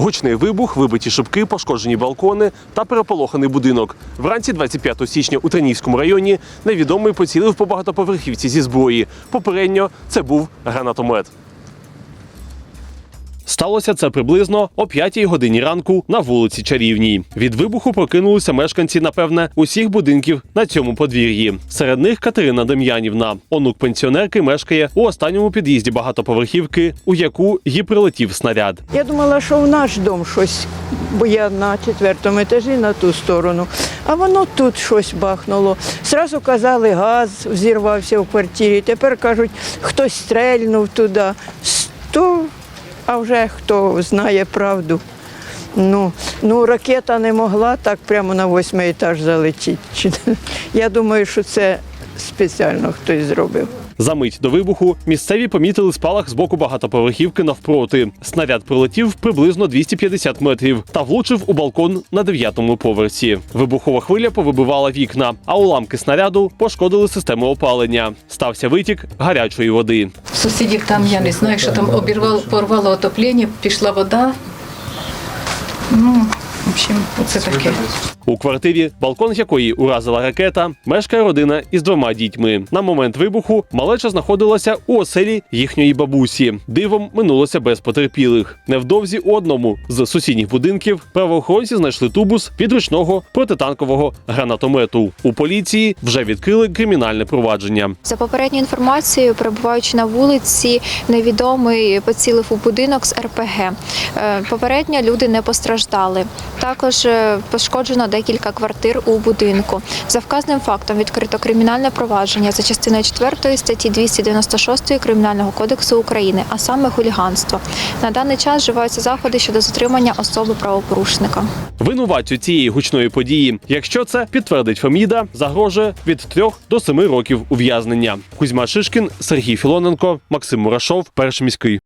Гучний вибух, вибиті шибки, пошкоджені балкони та переполоханий будинок. Вранці 25 січня у Танівському районі невідомий поцілив по багатоповерхівці зі зброї. Попередньо це був гранатомет. Сталося це приблизно о 5 годині ранку на вулиці Чарівній. Від вибуху прокинулися мешканці, напевне, усіх будинків на цьому подвір'ї. Серед них Катерина Дем'янівна. Онук пенсіонерки мешкає у останньому під'їзді багатоповерхівки, у яку їй прилетів снаряд. Я думала, що в наш дом щось, бо я на четвертому етажі на ту сторону. А воно тут щось бахнуло. Зразу казали, газ взірвався в квартирі. Тепер кажуть, хтось стрельнув туди. А вже хто знає правду. Ну, ну, ракета не могла так прямо на восьмий етаж залетіти. Я думаю, що це спеціально хтось зробив. За мить до вибуху місцеві помітили спалах з боку багатоповерхівки навпроти. Снаряд прилетів приблизно 250 метрів та влучив у балкон на дев'ятому поверсі. Вибухова хвиля повибивала вікна, а уламки снаряду пошкодили систему опалення. Стався витік гарячої води. Сусідів там, я не знаю, що там обірвало, порвало отоплення, пішла вода. Ну, в общем, оце таке. У квартирі, балкон якої уразила ракета, мешкає родина із двома дітьми. На момент вибуху малеча знаходилася у оселі їхньої бабусі. Дивом минулося без потерпілих. Невдовзі у одному з сусідніх будинків правоохоронці знайшли тубус підручного протитанкового гранатомету. У поліції вже відкрили кримінальне провадження. За попередньою інформацією, перебуваючи на вулиці, невідомий поцілив у будинок з РПГ. Е, Попередньо люди не постраждали. Також е, пошкоджено декілька квартир у будинку. За вказаним фактом відкрито кримінальне провадження за частиною 4 статті 296 Кримінального кодексу України, а саме хуліганство. На даний час вживаються заходи щодо затримання особи правопорушника. Винуватцю цієї гучної події, якщо це підтвердить Феміда, загрожує від 3 до 7 років ув'язнення. Кузьма Шишкін, Сергій Філоненко, Максим Мурашов, перший міський.